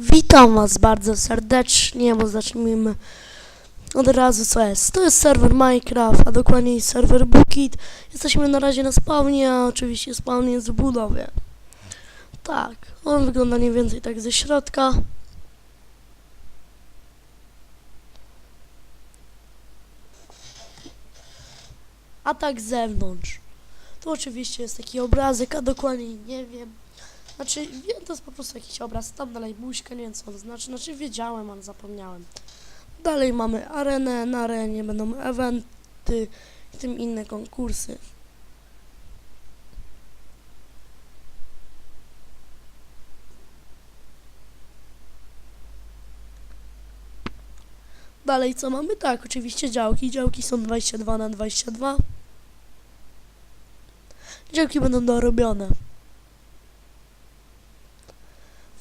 Witam Was bardzo serdecznie, bo zacznijmy od razu co jest. To jest serwer Minecraft, a dokładniej serwer Bookit. Jesteśmy na razie na spawnie, a oczywiście spawn jest w budowie. Tak, on wygląda mniej więcej tak ze środka. A tak z zewnątrz. Tu oczywiście jest taki obrazek, a dokładniej nie wiem. Znaczy, wiem, to jest po prostu jakiś obraz, tam dalej buźka, nie wiem co to znaczy, znaczy wiedziałem, ale zapomniałem. Dalej mamy arenę, na arenie będą eventy i tym inne konkursy. Dalej co mamy? Tak, oczywiście działki. Działki są 22 na 22. Działki będą dorobione.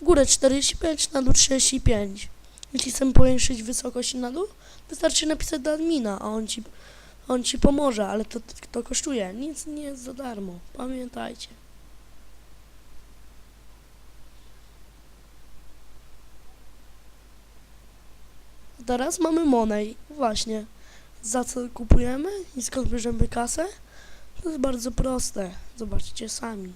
W górę 45, na dół 35. Jeśli chcemy powiększyć wysokość na dół, wystarczy napisać do admina, a on ci, on ci pomoże, ale to, to kosztuje. Nic nie jest za darmo. Pamiętajcie. Teraz mamy Money. Właśnie. Za co kupujemy i skąd bierzemy kasę? To jest bardzo proste. Zobaczcie sami.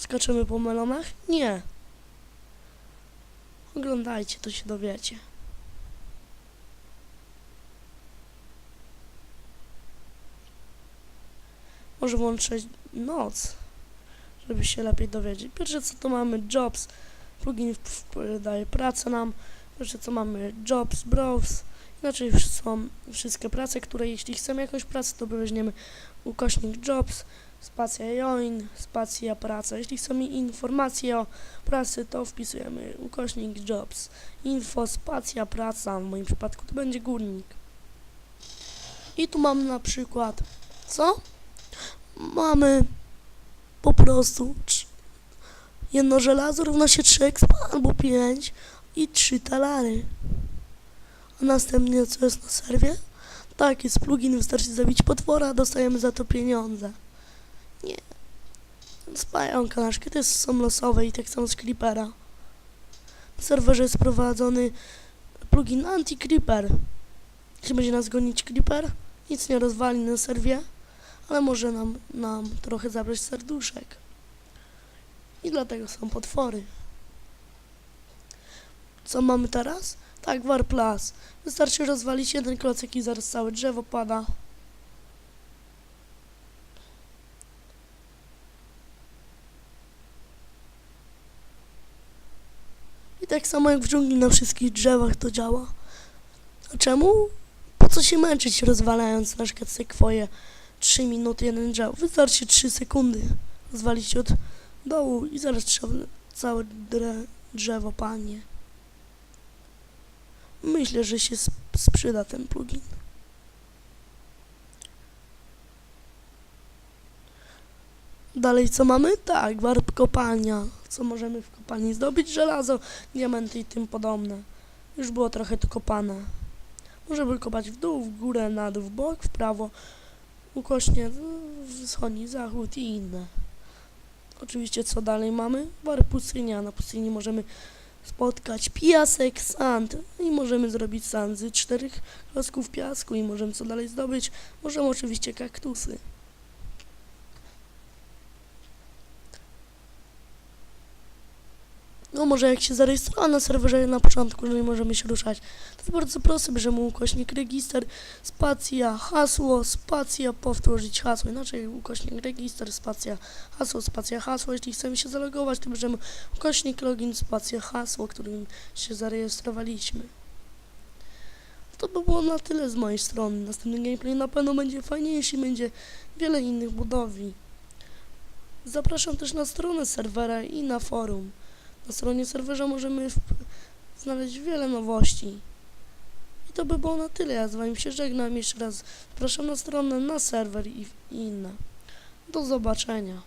Skaczemy po melonach? Nie. Oglądajcie, to się dowiecie. Może włączę noc, żeby się lepiej dowiedzieć. Pierwsze co to mamy Jobs. Plugin daje pracę nam. Pierwsze co mamy Jobs, Browse. Inaczej są wszystkie prace, które jeśli chcemy jakąś pracę, to weźmiemy ukośnik Jobs spacja join, spacja praca. Jeśli chcemy informacje o pracy, to wpisujemy ukośnik jobs. Info, spacja, praca, w moim przypadku to będzie górnik. I tu mamy na przykład, co? Mamy po prostu jedno żelazo równa się 3 expa albo 5 i 3 talary. A następnie co jest na serwie? Tak, jest plugin, wystarczy zabić potwora, dostajemy za to pieniądze. Nie. Spajanka nasz, jest, są losowe i tak samo z Creepera. Na serwerze jest prowadzony plugin Anti-Creeper. Jeśli będzie nas gonić Creeper, nic nie rozwali na serwie, ale może nam, nam trochę zabrać serduszek. I dlatego są potwory. Co mamy teraz? Tak, War Plus. Wystarczy rozwalić jeden klocek i zaraz całe drzewo pada. Tak samo jak w dżungli na wszystkich drzewach to działa. A czemu? Po co się męczyć rozwalając na przykład sekwoje 3 minuty jeden drzewo? Wystarczy 3 sekundy rozwalić od dołu i zaraz trzeba całe drzewo panie. Myślę, że się sp- sprzyda ten plugin. Dalej co mamy? Tak, warp kopalnia. Co możemy w kopalni zdobyć? Żelazo, diamenty i tym podobne. Już było trochę to kopane. Możemy kopać w dół, w górę, na dół, w bok, w prawo, ukośnie, wschodni, zachód i inne. Oczywiście co dalej mamy? War pustynia. Na pustyni możemy spotkać piasek, sand i możemy zrobić sand z czterech klocków piasku i możemy co dalej zdobyć? Możemy oczywiście kaktusy. No może jak się zarejestrowała na serwerze na początku, że nie możemy się ruszać. To jest bardzo proste, bierzemy ukośnik register, spacja, hasło, spacja, powtórzyć hasło. Inaczej ukośnik register, spacja, hasło, spacja, hasło. Jeśli chcemy się zalogować, to bierzemy ukośnik login, spacja, hasło, którym się zarejestrowaliśmy. To by było na tyle z mojej strony. Następny gameplay na pewno będzie fajniejszy, będzie wiele innych budowli. Zapraszam też na stronę serwera i na forum. Na stronie serwerza możemy znaleźć wiele nowości. I to by było na tyle. Ja z Wami się żegnam jeszcze raz. Zapraszam na stronę, na serwer i, i inne. Do zobaczenia.